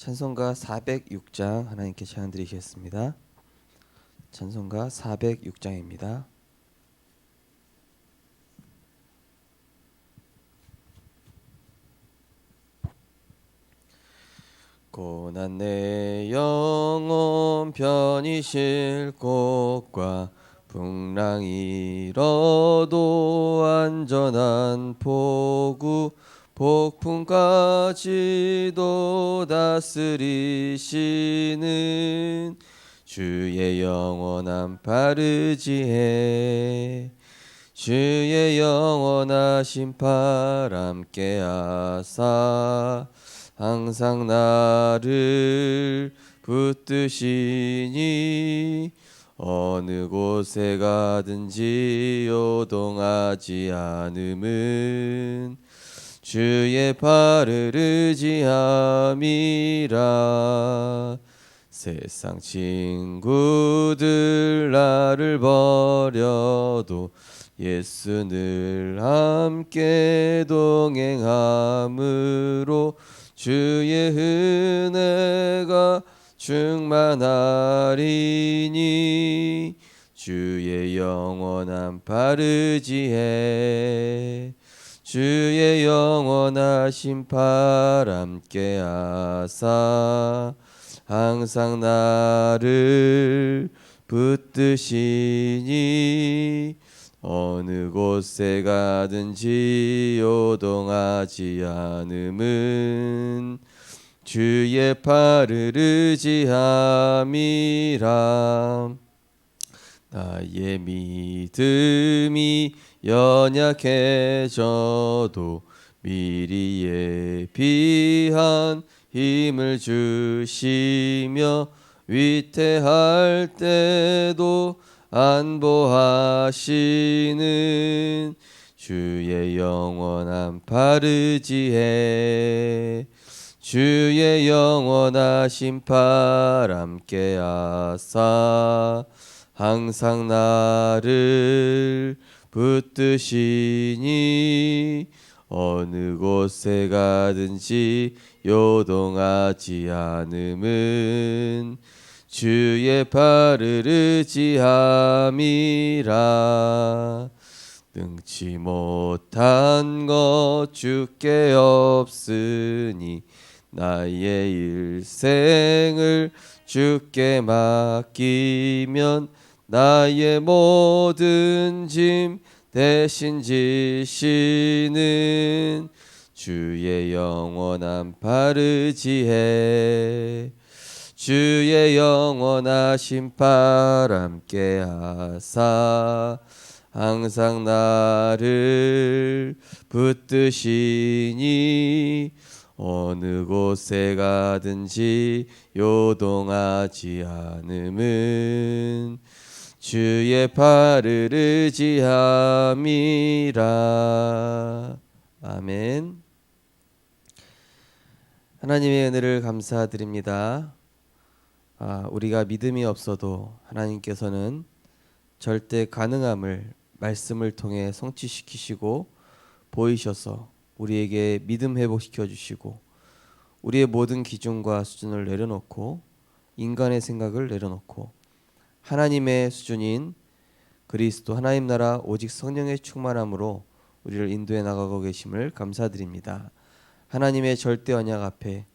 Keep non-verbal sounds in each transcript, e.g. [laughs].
찬송가 406장 하나님께 찬양 드리겠습니다. 찬송가 406장입니다. 고난 내 영혼 편히 쉴 곳과 풍랑 일어도 안전한 포구 폭풍까지도 다스리시는 주의 영원한 바르지에 주의 영원하신 바람께 하사 항상 나를 붙드시니 어느 곳에 가든지 요동하지 않음은 주의 발을 의지함이라. 세상 친구들 나를 버려도 예수 늘 함께 동행함으로 주의 은혜가 충만하리니 주의 영원한 바르지에 주의 영원하신 바람께 하사 항상 나를 붙드시니 어느 곳에 가든지 요동하지 않음은 주의 팔을 의지함이라 나의 믿음이 연약해져도 미리 예비한 힘을 주시며 위태할 때도 안보하시는 주의 영원한 바르지에 주의 영원하신 바람께 하사 항상 나를 붙드시니 어느 곳에 가든지 요동하지 않음은 주의 발을 의지함이라. 능치 못한 것 주께 없으니 나의 일생을 주께 맡기면 나의 모든 짐 대신 지시는 주의 영원한 바르지에 주의 영원하신 바람께 하사. 항상 나를 붙드시니 어느 곳에 가든지 요동하지 않음은 주의 발을 의지함이라 아멘 하나님의 은혜를 감사드립니다. 아, 우리가 믿음이 없어도 하나님께서는 절대 가능함을 말씀을 통해 성취시키시고 보이셔서 우리에게 믿음 회복시켜 주시고 우리의 모든 기준과 수준을 내려놓고 인간의 생각을 내려놓고 하나님의 수준인 그리스도 하나님 나라 오직 성령의 충만함으로 우리를 인도해 나가고 계심을 감사드립니다. 하나님의 절대 언약 앞에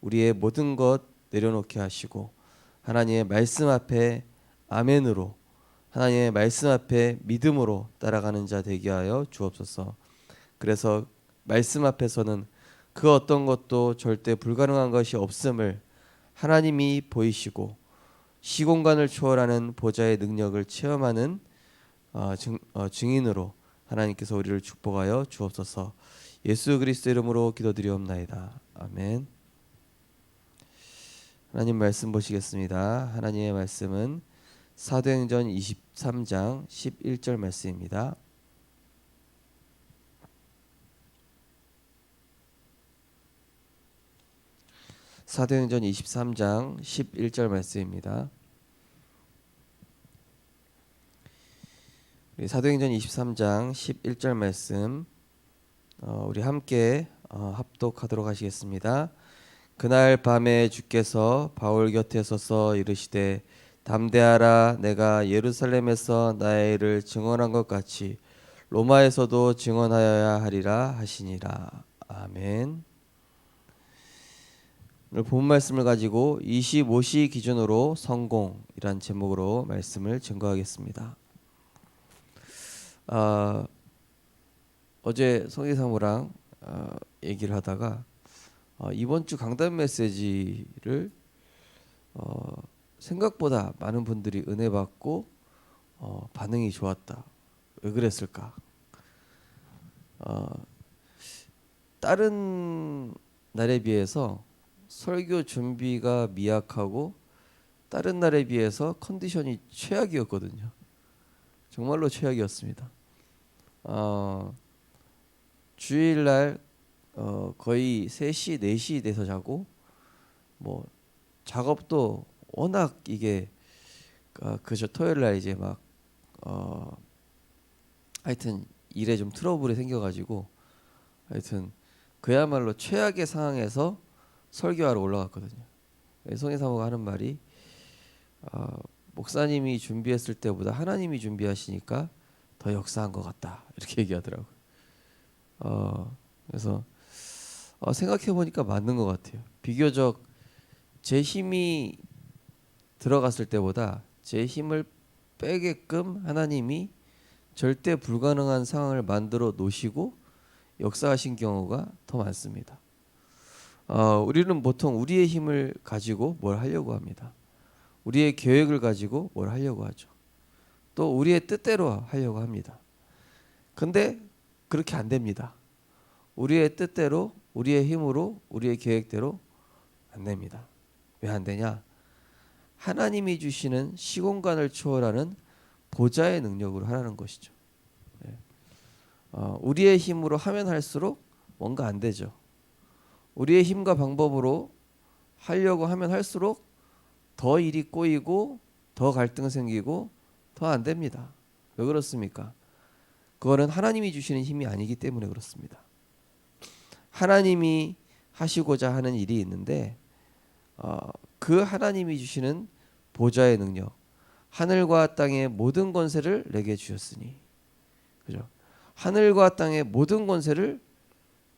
우리의 모든 것 내려놓게 하시고 하나님의 말씀 앞에 아멘으로 하나님의 말씀 앞에 믿음으로 따라가는 자 되게 하여 주옵소서. 그래서 말씀 앞에서는 그 어떤 것도 절대 불가능한 것이 없음을 하나님이 보이시고 시공간을 초월하는 보좌의 능력을 체험하는 어, 증, 어, 증인으로 하나님께서 우리를 축복하여 주옵소서. 예수 그리스도 이름으로 기도드리옵나이다. 아멘. 하나님 말씀 보시겠습니다. 하나님의 말씀은 사도행전 23장 11절 말씀입니다. 사도행전 23장 11절 말씀입니다. 우리 사도행전 23장 11절 말씀 어, 우리 함께 어, 합독하도록 하시겠습니다. 그날 밤에 주께서 바울 곁에 서서 이르시되 담대하라 내가 예루살렘에서 나의 일을 증언한 것 같이 로마에서도 증언하여야 하리라 하시니라 아멘. 본 말씀을 가지고 25시 기준으로 성공이란 제목으로 말씀을 증거하겠습니다. 아, 어제 성희사모랑 어, 얘기를 하다가 어, 이번 주 강단 메시지를 어, 생각보다 많은 분들이 은혜 받고 어, 반응이 좋았다. 왜 그랬을까? 어, 다른 날에 비해서 설교 준비가 미약하고 다른 날에 비해서 컨디션이 최악이었거든요. 정말로 최악이었습니다. 어, 주일날 어, 거의 3시, 4시 돼서 자고 뭐 작업도 워낙 이게 어, 그저 토요일 날 이제 막 어, 하여튼 일에 좀 트러블이 생겨가지고 하여튼 그야말로 최악의 상황에서 설교하러 올라갔거든요. 송혜 사모가 하는 말이 어, 목사님이 준비했을 때보다 하나님이 준비하시니까 더 역사한 것 같다 이렇게 얘기하더라고요. 어, 그래서 어, 생각해 보니까 맞는 것 같아요. 비교적 제 힘이 들어갔을 때보다 제 힘을 빼게끔 하나님이 절대 불가능한 상황을 만들어 놓으시고 역사하신 경우가 더 많습니다. 어, 우리는 보통 우리의 힘을 가지고 뭘 하려고 합니다. 우리의 계획을 가지고 뭘 하려고 하죠. 또 우리의 뜻대로 하려고 합니다. 근데 그렇게 안 됩니다. 우리의 뜻대로, 우리의 힘으로, 우리의 계획대로 안 됩니다. 왜 안 되냐? 하나님이 주시는 시공간을 초월하는 보좌의 능력으로 하라는 것이죠. 예. 어, 우리의 힘으로 하면 할수록 뭔가 안 되죠. 우리의 힘과 방법으로 하려고 하면 할수록 더 일이 꼬이고 더 갈등 생기고 더 안 됩니다. 왜 그렇습니까? 그거는 하나님이 주시는 힘이 아니기 때문에 그렇습니다. 하나님이 하시고자 하는 일이 있는데 어, 그 하나님이 주시는 보좌의 능력, 하늘과 땅의 모든 권세를 내게 주셨으니, 그죠? 하늘과 땅의 모든 권세를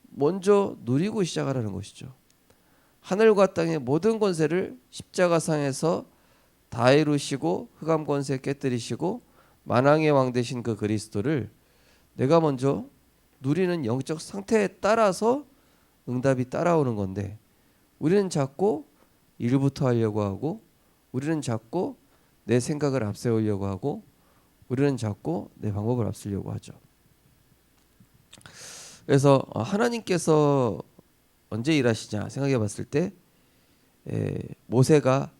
먼저 누리고 시작하라는 것이죠. 하늘과 땅의 모든 권세를 십자가상에서 다 이루시고 흑암 권세 깨뜨리시고 만왕의 왕 되신 그 그리스도를 내가 먼저 누리는 영적 상태에 따라서 응답이 따라오는 건데 우리는 자꾸 일부터 하려고 하고 우리는 자꾸 내 생각을 앞세우려고 하고 우리는 자꾸 내 방법을 앞세우려고 하죠. 그래서 어, 하나님께서 언제 일하시냐 생각해 봤을 때 에, 모세가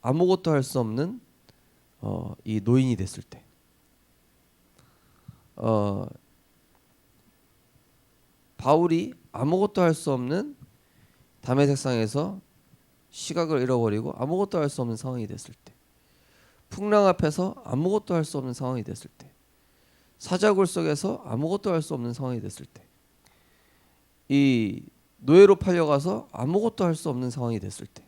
아무것도 할 수 없는 어, 이 노인이 됐을 때. 어, 바울이 아무것도 할 수 없는 담의 색상에서 시각을 잃어버리고 아무것도 할 수 없는 상황이 됐을 때. 풍랑 앞에서 아무것도 할 수 없는 상황이 됐을 때. 사자굴 속에서 아무것도 할 수 없는 상황이 됐을 때 이 노예로 팔려가서 아무것도 할 수 없는 상황이 됐을 때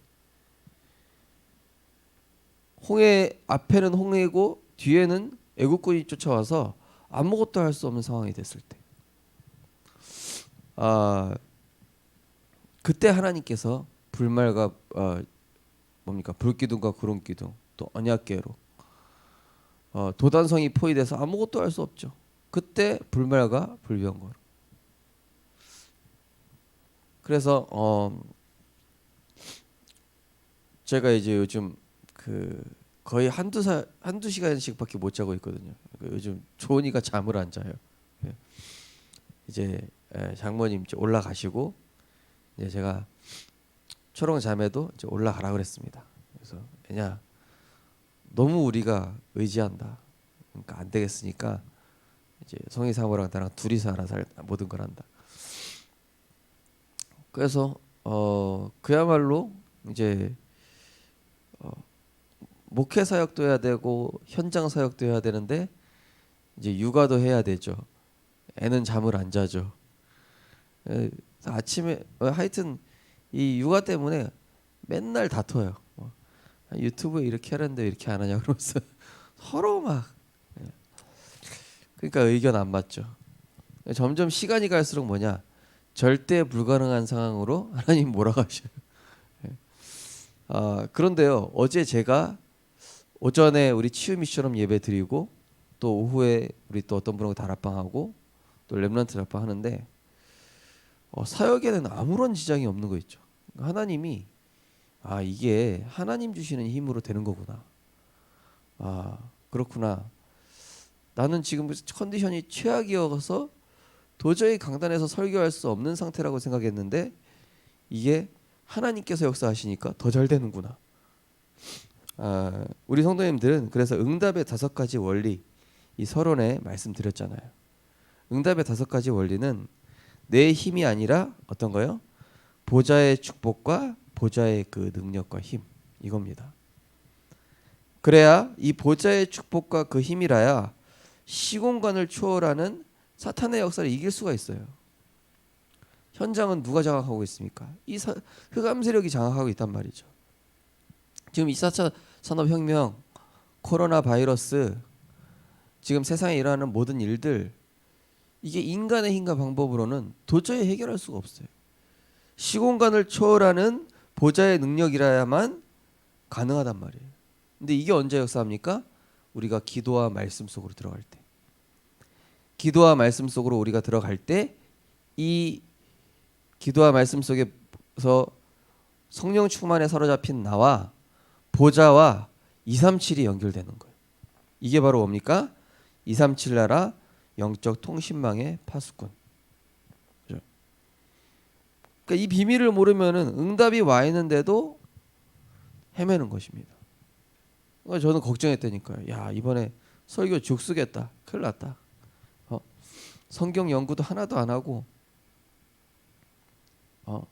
홍해 앞에는 홍해고 뒤에는 애국군이 쫓아와서 아무것도 할 수 없는 상황이 됐을 때 아, 그때 하나님께서 불말과 어, 뭡니까 불기둥과 구름기둥 또 언약계로 어, 도단성이 포위돼서 아무것도 할 수 없죠. 그때 불말과 불병거로. 그래서 어, 제가 이제 요즘 그 거의 한두 사 한두 시간씩밖에 못 자고 있거든요. 그 요즘 조은이가 잠을 안 자요. 예. 이제 예, 장모님 이제 올라가시고 이제 제가 초롱 자매도 이제 올라가라 그랬습니다. 그래서 왜냐 너무 우리가 의지한다. 그러니까 안 되겠으니까 이제 성희 사모랑 나랑 둘이서 알아서 할- 모든 걸 한다. 그래서 어 그야말로 이제 어, 목회 사역도 해야 되고 현장 사역도 해야 되는데 이제 육아도 해야 되죠. 애는 잠을 안 자죠. 에, 아침에 어, 하여튼 이 육아 때문에 맨날 다퉈요. 뭐, 유튜브에 이렇게 하는데 왜 이렇게 안 하냐 그러면서 [laughs] 서로 막 예. 그러니까 의견 안 맞죠. 점점 시간이 갈수록 뭐냐 절대 불가능한 상황으로 [laughs] 하나님 몰아가셔요. 예. 아 그런데요 어제 제가 오전에 우리 치유 미션업 예배 드리고 또 오후에 우리 또 어떤 분하고 다락방 하고 또 렘런트 다락방 하는데 어, 사역에는 아무런 지장이 없는 거 있죠. 하나님이 아 이게 하나님 주시는 힘으로 되는 거구나. 아 그렇구나. 나는 지금 컨디션이 최악이어서 도저히 강단에서 설교할 수 없는 상태라고 생각했는데 이게 하나님께서 역사하시니까 더 잘 되는구나. 아, 우리 성도님들은 그래서 응답의 다섯 가지 원리 이 서론에 말씀드렸잖아요. 응답의 다섯 가지 원리는 내 힘이 아니라 어떤 거요? 보좌의 축복과 보좌의 그 능력과 힘 이겁니다. 그래야 이 보좌의 축복과 그 힘이라야 시공간을 초월하는 사탄의 역사를 이길 수가 있어요. 현장은 누가 장악하고 있습니까? 이 사, 흑암 세력이 장악하고 있단 말이죠. 지금 2차 산업혁명, 코로나 바이러스, 지금 세상에 일어나는 모든 일들 이게 인간의 힘과 방법으로는 도저히 해결할 수가 없어요. 시공간을 초월하는 보좌의 능력이라야만 가능하단 말이에요. 근데 이게 언제 역사합니까? 우리가 기도와 말씀 속으로 들어갈 때. 기도와 말씀 속으로 우리가 들어갈 때 이 기도와 말씀 속에서 성령 충만에 사로잡힌 나와 보좌와 237이 연결되는 거예요. 이게 바로 뭡니까? 237 나라 영적 통신망의 파수꾼. 그러니까 이 비밀을 모르면은 응답이 와 있는데도 헤매는 것입니다. 그러니까 저는 걱정했다니까요. 야 이번에 설교 죽 쓰겠다. 큰일 났다. 어? 성경 연구도 하나도 안 하고 어?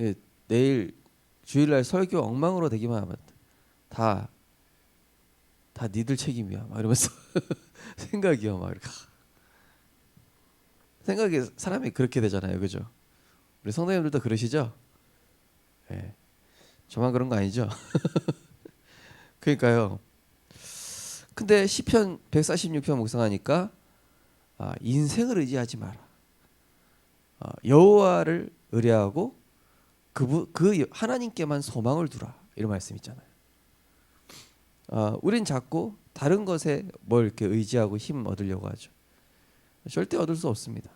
예, 내일 주일날 설교 엉망으로 되기만 하면 다, 다 니들 책임이야. 막 이러면서 [laughs] 생각이요. 막 이렇게. 생각이 사람이 그렇게 되잖아요. 그죠? 우리 성도님들도 그러시죠? 예. 저만 그런 거 아니죠? [laughs] 그러니까요. 근데 시편 146편 묵상하니까 아, 인생을 의지하지 마라. 아, 여호와를 의뢰하고 그, 그 하나님께만 소망을 두라 이런 말씀 있잖아요. 아, 우린 자꾸 다른 것에 뭘 이렇게 의지하고 힘 얻으려고 하죠. 절대 얻을 수 없습니다.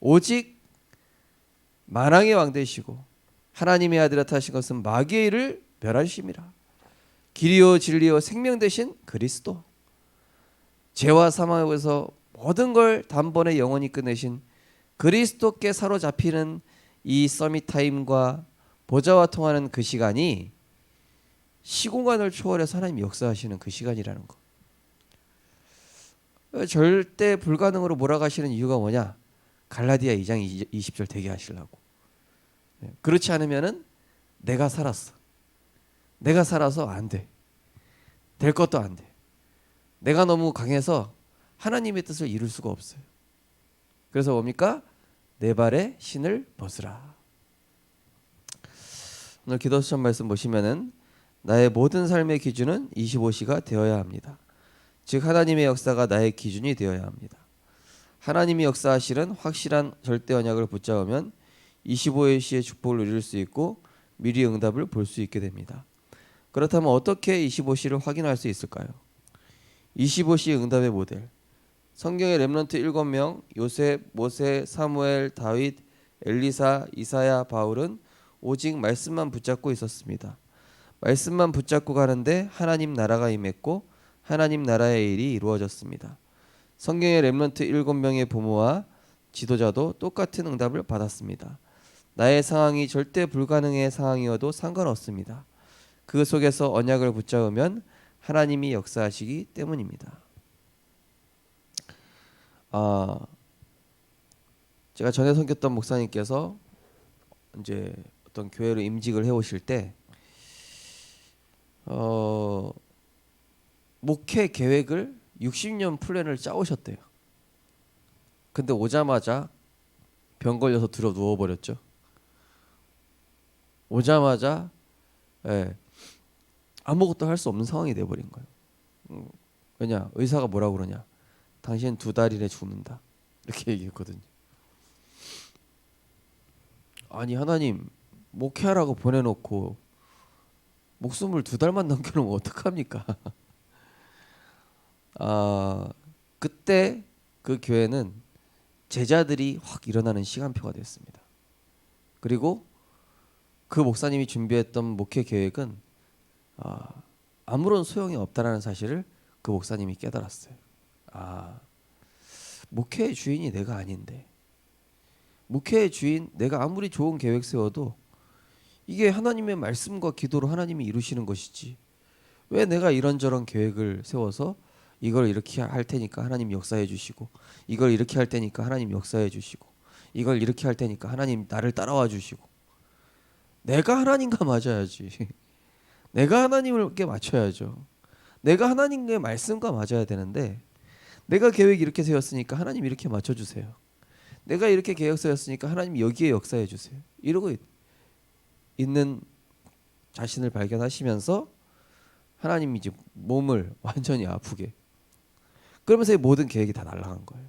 오직 만왕의 왕 되시고 하나님의 아들이라 하신 것은 마귀의 일을 멸하심이라. 길이요 진리요 생명 되신 그리스도. 죄와 사망에서 모든 걸 단번에 영원히 끝내신 그리스도께 사로잡히는 이 서밋 타임과 보좌와 통하는 그 시간이 시공간을 초월해서 하나님 역사하시는 그 시간이라는 거. 절대 불가능으로 몰아가시는 이유가 뭐냐? 갈라디아 2장 20절 되게 하시려고. 네, 그렇지 않으면은 내가 살았어. 내가 살아서 안 돼. 될 것도 안 돼. 내가 너무 강해서 하나님의 뜻을 이룰 수가 없어요. 그래서 뭡니까? 내 발에 신을 벗으라. 오늘 기도 수천 말씀 보시면은 나의 모든 삶의 기준은 25시가 되어야 합니다. 즉 하나님의 역사가 나의 기준이 되어야 합니다. 하나님이 역사하시는 확실한 절대 언약을 붙잡으면 25시의 축복을 누릴 수 있고 미리 응답을 볼 수 있게 됩니다. 그렇다면 어떻게 25시를 확인할 수 있을까요? 25시 응답의 모델. 성경의 렘넌트 7명 요셉, 모세, 사무엘, 다윗, 엘리사, 이사야, 바울은 오직 말씀만 붙잡고 있었습니다. 말씀만 붙잡고 가는데 하나님 나라가 임했고 하나님 나라의 일이 이루어졌습니다. 성경의 렘넌트 일곱 명의 부모와 지도자도 똑같은 응답을 받았습니다. 나의 상황이 절대 불가능의 상황이어도 상관없습니다. 그 속에서 언약을 붙잡으면 하나님이 역사하시기 때문입니다. 아, 제가 전에 섬겼던 목사님께서 이제 어떤 교회로 임직을 해오실 때 어, 목회 계획을 60년 플랜을 짜오셨대요. 근데 오자마자 병 걸려서 들어 누워 버렸죠. 오자마자 예, 아무것도 할 수 없는 상황이 돼버린 거예요. 음, 왜냐 의사가 뭐라 고 그러냐? 당신 두 달 이내 죽는다 이렇게 [laughs] 얘기했거든요. 아니 하나님 목회하라고 보내놓고 목숨을 두 달만 남겨놓으면 어떡합니까? [laughs] 아 그때 그 교회는 제자들이 확 일어나는 시간표가 됐습니다. 그리고 그 목사님이 준비했던 목회 계획은 아, 아무런 소용이 없다라는 사실을 그 목사님이 깨달았어요. 아 목회의 주인이 내가 아닌데. 목회의 주인 내가 아무리 좋은 계획 세워도 이게 하나님의 말씀과 기도로 하나님이 이루시는 것이지. 왜 내가 이런저런 계획을 세워서 이걸 이렇게 할 테니까 하나님 역사해 주시고 이걸 이렇게 할 테니까 하나님 역사해 주시고 이걸 이렇게 할 테니까 하나님 나를 따라와 주시고. 내가 하나님과 맞아야지. [laughs] 내가 하나님께 맞춰야죠. 내가 하나님의 말씀과 맞아야 되는데 내가 계획 이렇게 세웠으니까 하나님 이렇게 맞춰 주세요 내가 이렇게 계획 세웠으니까 하나님 여기에 역사해 주세요 이러고 있- 있는 자신을 발견하시면서 하나님이 이제 몸을 [laughs] 완전히 아프게 그러면서 이 모든 계획이 다 날아간 거예요.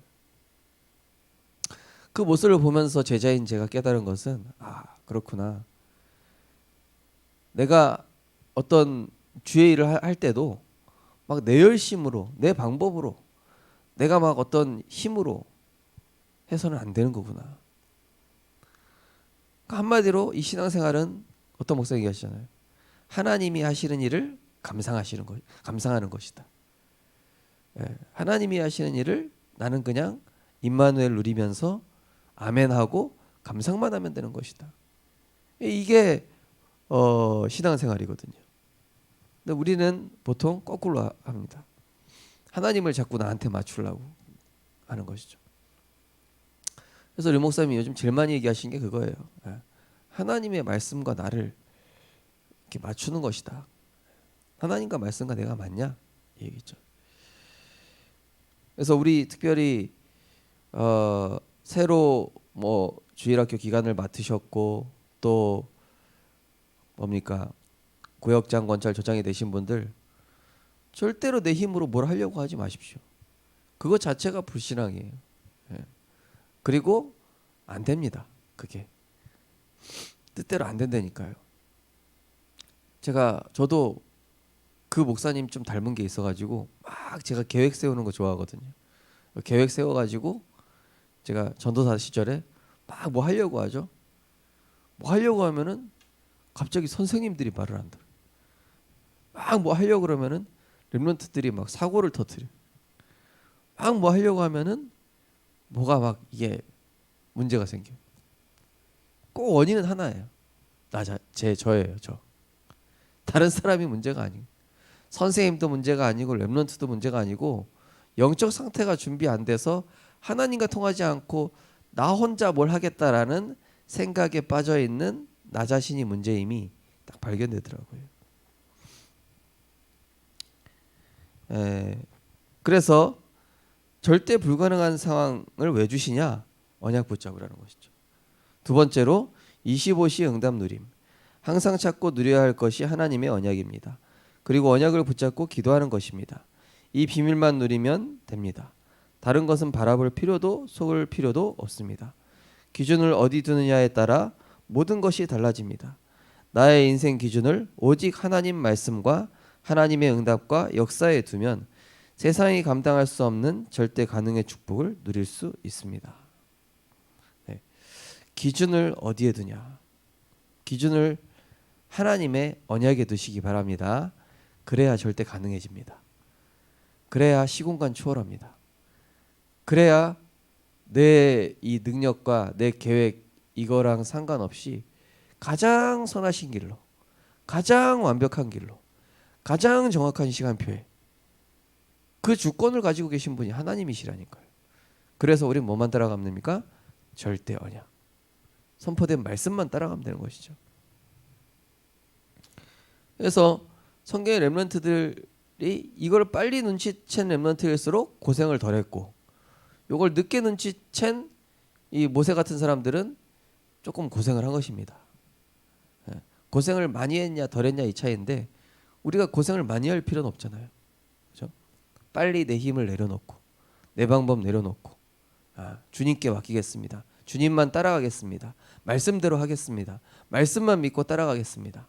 그 모습을 보면서 제자인 제가 깨달은 것은 아 그렇구나. 내가 어떤 주의 일을 하- 할 때도 막 내 열심으로 내 방법으로 내가 막 어떤 힘으로 해서는 안 되는 거구나. 그러니까 한마디로 이 신앙생활은 어떤 목사 얘기하시잖아요. 하나님이 하시는 일을 감상하시는 것, 감상하는 것이다. 예, 하나님이 하시는 일을 나는 그냥 임마누엘 누리면서 아멘하고 감상만 하면 되는 것이다. 이게 어, 신앙생활이거든요. 근데 우리는 보통 거꾸로 하- 합니다. 하나님을 자꾸 나한테 맞추려고 하는 것이죠. 그래서 류 목사님이 요즘 제일 많이 얘기하신 게 그거예요. 예. 하나님의 말씀과 나를 이렇게 맞추는 것이다. 하나님과 말씀과 내가 맞냐? 이 얘기죠. 그래서 우리 특별히 어, 새로 뭐 주일학교 기간을 맡으셨고 또 뭡니까 구역장 권찰 조장이 되신 분들 절대로 내 힘으로 뭘 하려고 하지 마십시오. 그거 자체가 불신앙이에요. 예. 그리고 안 됩니다. 그게 뜻대로 안 된다니까요. 제가 저도 그 목사님 좀 닮은 게 있어가지고 막 제가 계획 세우는 거 좋아하거든요. 계획 세워가지고 제가 전도사 시절에 막 뭐 하려고 하죠. 뭐 하려고 하면은 갑자기 선생님들이 말을 한다. 막 뭐 하려고 그러면은 렘런트들이 막 사고를 터뜨려. 막 뭐 하려고 하면은 뭐가 막 이게 문제가 생겨. 꼭 원인은 하나예요. 나제 저예요 저. 다른 사람이 문제가 아니고 선생님도 문제가 아니고 렘런트도 문제가 아니고 영적 상태가 준비 안 돼서 하나님과 통하지 않고 나 혼자 뭘 하겠다라는 생각에 빠져 있는 나 자신이 문제임이 딱 발견되더라고요. 에, 그래서 절대 불가능한 상황을 왜 주시냐? 언약 붙잡으라는 것이죠. 두 번째로 25시 응답 누림. 항상 찾고 누려야 할 것이 하나님의 언약입니다. 그리고 언약을 붙잡고 기도하는 것입니다. 이 비밀만 누리면 됩니다. 다른 것은 바라볼 필요도 속을 필요도 없습니다. 기준을 어디 두느냐에 따라 모든 것이 달라집니다. 나의 인생 기준을 오직 하나님 말씀과 하나님의 응답과 역사에 두면 세상이 감당할 수 없는 절대 가능의 축복을 누릴 수 있습니다. 네. 기준을 어디에 두냐? 기준을 하나님의 언약에 두시기 바랍니다. 그래야 절대 가능해집니다. 그래야 시공간 초월합니다. 그래야 내 이 능력과 내 계획 이거랑 상관없이 가장 선하신 길로, 가장 완벽한 길로, 가장 정확한 시간표에 그 주권을 가지고 계신 분이 하나님이시라니까요. 그래서 우리는 뭐만 따라갑니까? 절대 언약. 선포된 말씀만 따라가면 되는 것이죠. 그래서 성경의 렘런트들이 이걸 빨리 눈치챈 렘런트일수록 고생을 덜했고 이걸 늦게 눈치챈 이 모세 같은 사람들은 조금 고생을 한 것입니다. 예. 고생을 많이 했냐 덜 했냐 이 차이인데 우리가 고생을 많이 할 필요는 없잖아요. 그죠? 빨리 내 힘을 내려놓고 내 방법 내려놓고 아, 주님께 맡기겠습니다. 주님만 따라가겠습니다. 말씀대로 하겠습니다. 말씀만 믿고 따라가겠습니다.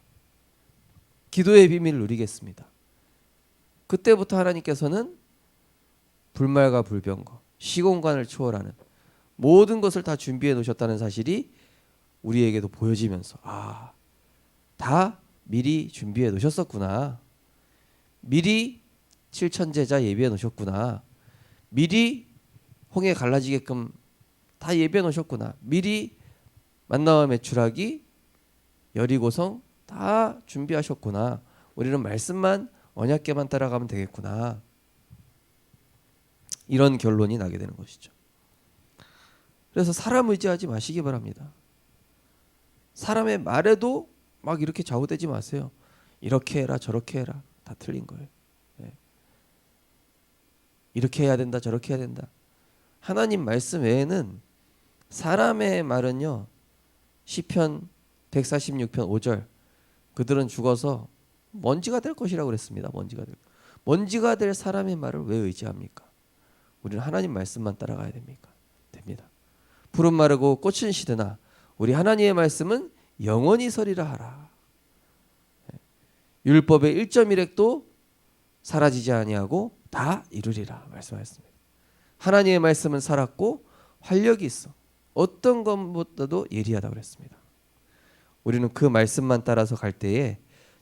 기도의 비밀을 누리겠습니다. 그때부터 하나님께서는 불말과 불병거, 시공간을 초월하는 모든 것을 다 준비해 놓으셨다는 사실이 우리에게도 보여지면서 아, 다 미리 준비해 놓으셨었구나. 미리 칠천 제자 예비해 놓으셨구나. 미리 홍해 갈라지게끔 다 예비해 놓으셨구나. 미리 만나와 매출하기 여리고성 다 준비하셨구나. 우리는 말씀만 언약계만 따라가면 되겠구나. 이런 결론이 나게 되는 것이죠. 그래서 사람 의지하지 마시기 바랍니다. 사람의 말에도 막 이렇게 좌우되지 마세요. 이렇게 해라 저렇게 해라 다 틀린 거예요. 예. 이렇게 해야 된다 저렇게 해야 된다. 하나님 말씀 외에는 사람의 말은요. 시편 146편 5절 그들은 죽어서 먼지가 될 것이라고 그랬습니다. 먼지가 될 먼지가 될 사람의 말을 왜 의지합니까? 우리는 하나님 말씀만 따라가야 됩니까? 됩니다. 푸른 마르고 꽃은 시드나 우리 하나님의 말씀은 영원히 서리라 하라. 예. 율법의 1.1획도 사라지지 아니하고 다 이루리라 말씀하셨습니다. 하나님의 말씀은 살았고 활력이 있어. 어떤 것보다도 예리하다고 그랬습니다. 우리는 그 말씀만 따라서 갈 때에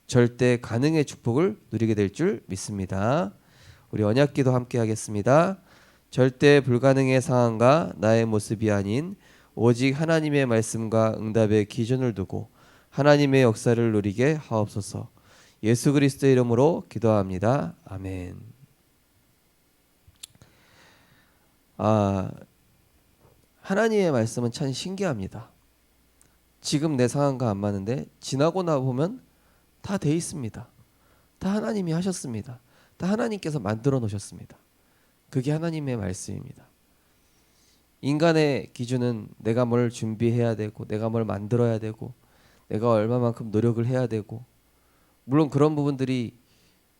절대 가능의 축복을 누리게 될 줄 믿습니다. 우리 언약기도 함께 하겠습니다. 절대 불가능의 상황과 나의 모습이 아닌 오직 하나님의 말씀과 응답의 기준을 두고 하나님의 역사를 누리게 하옵소서. 예수 그리스도의 이름으로 기도합니다. 아멘. 아 하나님의 말씀은 참 신기합니다. 지금 내 상황과 안 맞는데 지나고 나 보면 다 돼 있습니다. 다 하나님이 하셨습니다. 다 하나님께서 만들어 놓으셨습니다. 그게 하나님의 말씀입니다. 인간의 기준은 내가 뭘 준비해야 되고 내가 뭘 만들어야 되고 내가 얼마만큼 노력을 해야 되고 물론 그런 부분들이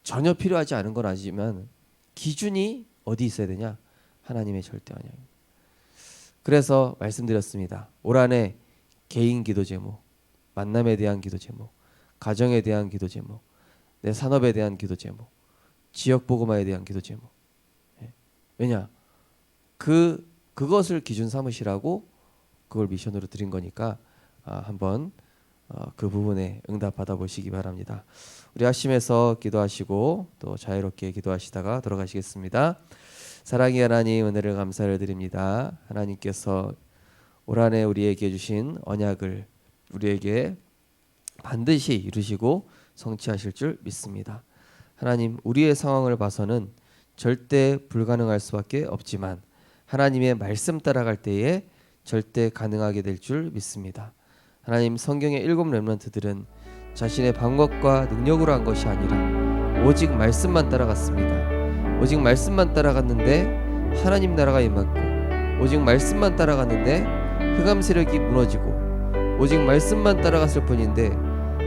전혀 필요하지 않은 건 아니지만 기준이 어디 있어야 되냐? 하나님의 절대 언약입니다. 그래서 말씀드렸습니다. 올 한해 개인 기도 제목, 만남에 대한 기도 제목, 가정에 대한 기도 제목, 내 산업에 대한 기도 제목, 지역 보고마에 대한 기도 제목. 예. 왜냐? 그 그것을 기준 삼으시라고 그걸 미션으로 드린 거니까 아, 한번 어, 그 부분에 응답 받아보시기 바랍니다. 우리 아심에서 기도하시고 또 자유롭게 기도하시다가 돌아가시겠습니다. 사랑의 하나님 은혜를 감사를 드립니다. 하나님께서 올 한해 우리에게 주신 언약을 우리에게 반드시 이루시고 성취하실 줄 믿습니다. 하나님 우리의 상황을 봐서는 절대 불가능할 수밖에 없지만 하나님의 말씀 따라갈 때에 절대 가능하게 될 줄 믿습니다. 하나님 성경의 일곱 렘넌트들은 자신의 방법과 능력으로 한 것이 아니라 오직 말씀만 따라갔습니다. 오직 말씀만 따라갔는데 하나님 나라가 임했고 오직 말씀만 따라갔는데 흑암 세력이 무너지고 오직 말씀만 따라갔을 뿐인데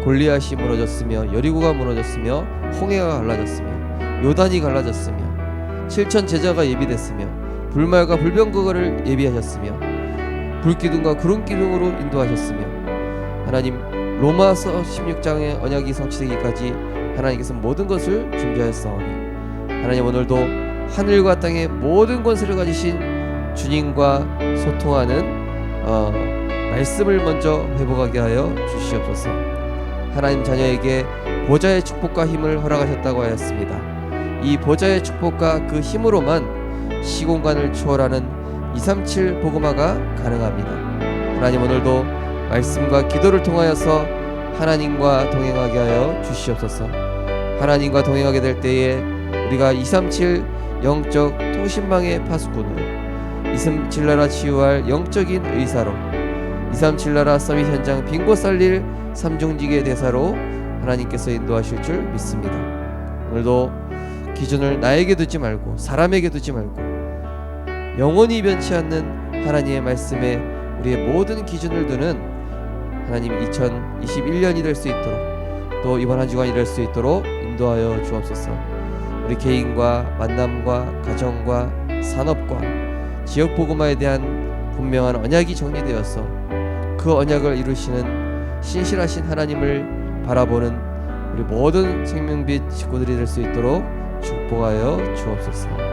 골리앗이 무너졌으며 여리고가 무너졌으며 홍해가 갈라졌으며 요단이 갈라졌으며 칠천 제자가 예비됐으며 불말과 불병거를 예비하셨으며 불기둥과 구름 기둥으로 인도하셨으며 하나님 로마서 16장의 언약이 성취되기까지 하나님께서 모든 것을 준비하였사오니 하나님 오늘도 하늘과 땅의 모든 권세를 가지신 주님과 소통하는 어, 말씀을 먼저 회복하게 하여 주시옵소서. 하나님 자녀에게 보좌의 축복과 힘을 허락하셨다고 하였습니다. 이 보좌의 축복과 그 힘으로만 시공간을 초월하는 237 복음화가 가능합니다. 하나님 오늘도 말씀과 기도를 통하여서 하나님과 동행하게 하여 주시옵소서. 하나님과 동행하게 될 때에 우리가 237 영적 통신망의 파수꾼으로 237 나라 치유할 영적인 의사로 237 나라 서밋 현장 빙고 살릴 삼중직의 대사로 하나님께서 인도하실 줄 믿습니다. 오늘도 기준을 나에게 두지 말고 사람에게 두지 말고 영원히 변치 않는 하나님의 말씀에 우리의 모든 기준을 두는 하나님 2021년이 될 수 있도록 또 이번 한 주간이 될 수 있도록 인도하여 주옵소서. 우리 개인과 만남과 가정과 산업과 지역 복음화에 대한 분명한 언약이 정리되어서 그 언약을 이루시는 신실하신 하나님을 바라보는 우리 모든 생명빛 식구들이 될 수 있도록 축복하여 주옵소서.